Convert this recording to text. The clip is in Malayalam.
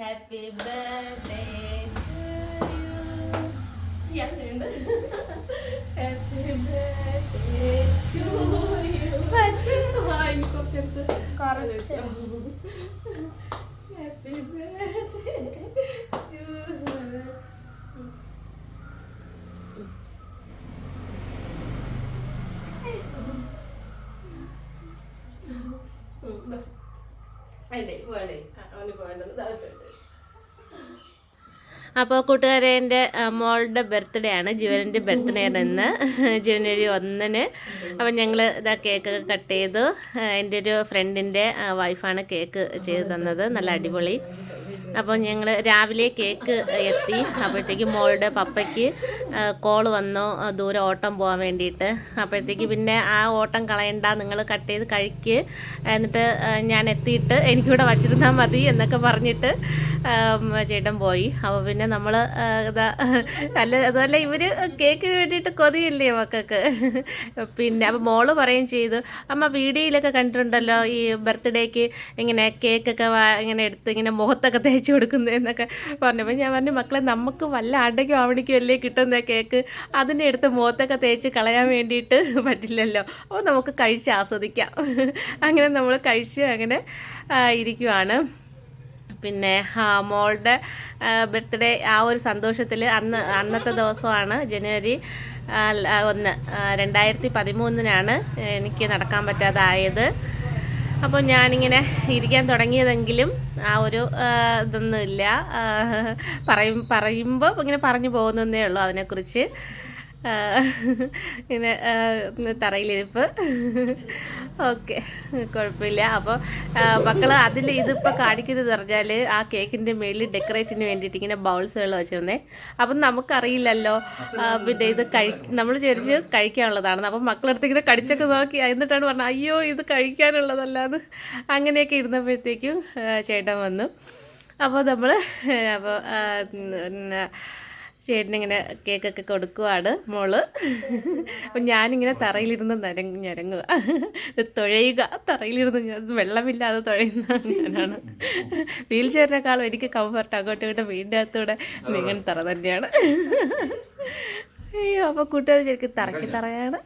Happy birthday happy birthday to you കുറച്ചെടുത്ത് കുറച്ച്. ഹാപ്പി ബർത്ത്ഡേ ടു വേണ്ടേ വേണ്ടേ. അപ്പോൾ കൂട്ടുകാരെ മോളുടെ ബർത്ത്ഡേ ആണ്. ജീവനിന്റെ ബർത്ത്ഡേ ആണ് ഇന്ന്. ജനുവരി ഒന്നിന്. അപ്പം ഞങ്ങൾ ഇതാ കേക്ക് കട്ട് ചെയ്തു. എന്റെ ഒരു ഫ്രണ്ടിന്റെ വൈഫാണ് കേക്ക് ചെയ്ത് തന്നത്. നല്ല അടിപൊളി. അപ്പോൾ ഞങ്ങൾ രാവിലെ കേക്ക് എത്തി. അപ്പോഴത്തേക്ക് മോളുടെ പപ്പയ്ക്ക് കോൾ വന്നു. ദൂരെ ഓട്ടം പോകാൻ വേണ്ടിയിട്ട്. അപ്പോഴത്തേക്ക് പിന്നെ ആ ഓട്ടം കളയണ്ട നിങ്ങൾ കട്ട് ചെയ്ത് കഴിക്ക്. എന്നിട്ട് ഞാൻ എത്തിയിട്ട് എനിക്കിവിടെ വച്ചിരുന്നാൽ മതി എന്നൊക്കെ പറഞ്ഞിട്ട് ചേട്ടൻ പോയി. അപ്പോൾ പിന്നെ നമ്മൾ അല്ല അതുപോലെ ഇവർ കേക്ക് വേണ്ടിയിട്ട് കൊതിയില്ലേ മക്കൾക്ക്? പിന്നെ അപ്പോൾ മോൾ പറയുകയും ചെയ്തു. അമ്മ വീഡിയോയിലൊക്കെ കണ്ടിട്ടുണ്ടല്ലോ ഈ ബർത്ത്ഡേക്ക് ഇങ്ങനെ കേക്കൊക്കെ ഇങ്ങനെ എടുത്ത് ഇങ്ങനെ മുഖത്തൊക്കെ കൊടുക്കുന്നത് എന്നൊക്കെ പറഞ്ഞപ്പോൾ ഞാൻ പറഞ്ഞു മക്കളെ നമുക്ക് വല്ല അടയ്ക്കും അവണിക്കും അല്ലേ കിട്ടുന്ന കേക്ക്? അതിന്റെ അടുത്ത് മുഖത്തൊക്കെ തേച്ച് കളയാൻ വേണ്ടിയിട്ട് പറ്റില്ലല്ലോ. അപ്പോൾ നമുക്ക് കഴിച്ച് ആസ്വദിക്കാം. അങ്ങനെ നമ്മൾ കഴിച്ച് അങ്ങനെ ഇരിക്കുവാണ്. പിന്നെ മോളുടെ ബർത്ത്ഡേ ആ ഒരു സന്തോഷത്തിൽ അന്ന് അന്നത്തെ ദിവസമാണ് ജനുവരി ഒന്ന് രണ്ടായിരത്തി പതിമൂന്നിനാണ് എനിക്ക് നടക്കാൻ പറ്റാതായത്. അപ്പോൾ ഞാനിങ്ങനെ ഇരിക്കാൻ തുടങ്ങിയതെങ്കിലും ആ ഒരു ഇതൊന്നുമില്ല. പറയും പറയുമ്പോൾ ഇങ്ങനെ പറഞ്ഞു പോകുന്നതേ ഉള്ളൂ അതിനെക്കുറിച്ച്. ഇങ്ങനെ തറയിലിരിപ്പ്. ഓക്കെ കുഴപ്പമില്ല. അപ്പോൾ മക്കൾ അതിൽ ഇതിപ്പോൾ കാണിക്കുന്നത് പറഞ്ഞാൽ ആ കേക്കിന്റെ മേളിൽ ഡെക്കറേറ്റിന് വേണ്ടിയിട്ട് ഇങ്ങനെ ബൗൾസുകൾ വെച്ചിരുന്നേ. അപ്പം നമുക്കറിയില്ലല്ലോ പിന്നെ ഇത് കഴി നമ്മൾ വിചാരിച്ച് കഴിക്കാനുള്ളതാണ്. അപ്പം മക്കളടുത്ത് ഇങ്ങനെ കടിച്ചൊക്കെ നോക്കി എന്നിട്ടാണ് പറഞ്ഞത് അയ്യോ ഇത് കഴിക്കാനുള്ളതല്ലാന്ന്. അങ്ങനെയൊക്കെ ഇരുന്നപ്പോഴത്തേക്കും ചേട്ടൻ വന്നു. അപ്പോൾ നമ്മൾ അപ്പോൾ ചേട്ടനിങ്ങനെ കേക്കൊക്കെ കൊടുക്കുവാണ് മോൾ. അപ്പം ഞാനിങ്ങനെ തറയിലിരുന്ന് നരങ്ങ് ഞരങ്ങുക തുഴയുക. തറയിലിരുന്ന് ഞാൻ വെള്ളമില്ലാതെ തുഴയുന്ന ഞാനാണ്. വീൽ ചെയറിനേക്കാളും എനിക്ക് കംഫർട്ട് അങ്ങോട്ടും ഇങ്ങോട്ടും വീടിന്റെ അകത്തൂടെ നിങ്ങൾ തറ തന്നെയാണ്. അയ്യോ അപ്പോൾ കൂട്ടുകാർ ശരിക്കും തറക്കി തറയാണ്.